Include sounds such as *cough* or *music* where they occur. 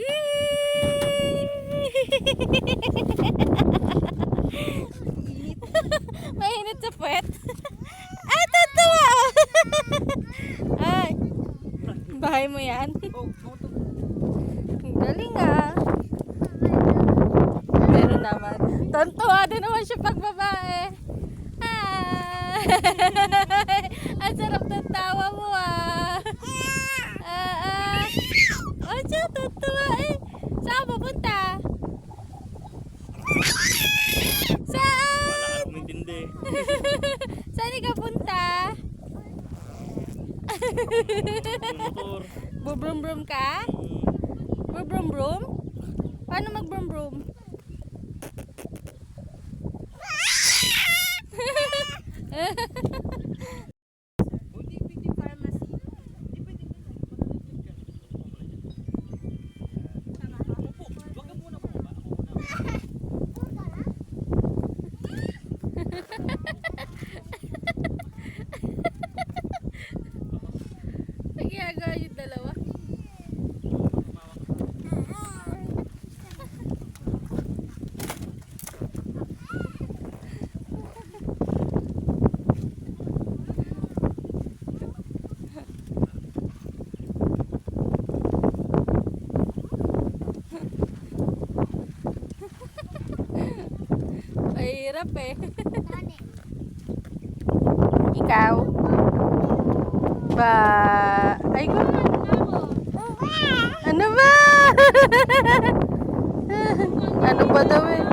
*laughs* Mainit sa puwet. *laughs* Ay, totoo! *laughs* Ay, bahay mo yan. Ang galing ah. Pero naman, tontuwa din naman siya pag babae. Ah! Ang sarap ng tawa mo ah. Ah, ah. Oh, siya, tontuwa eh. *laughs* Saan pupunta? *laughs* Saan? Umintindi. Saan ka punta? Motor. Brum ka? Bubrum brum? Paano mag brum brum? Nagyagawa Mahirap eh. Ikaw? Ba... Ay ko. Ano ba? ano ba *laughs* daw eh?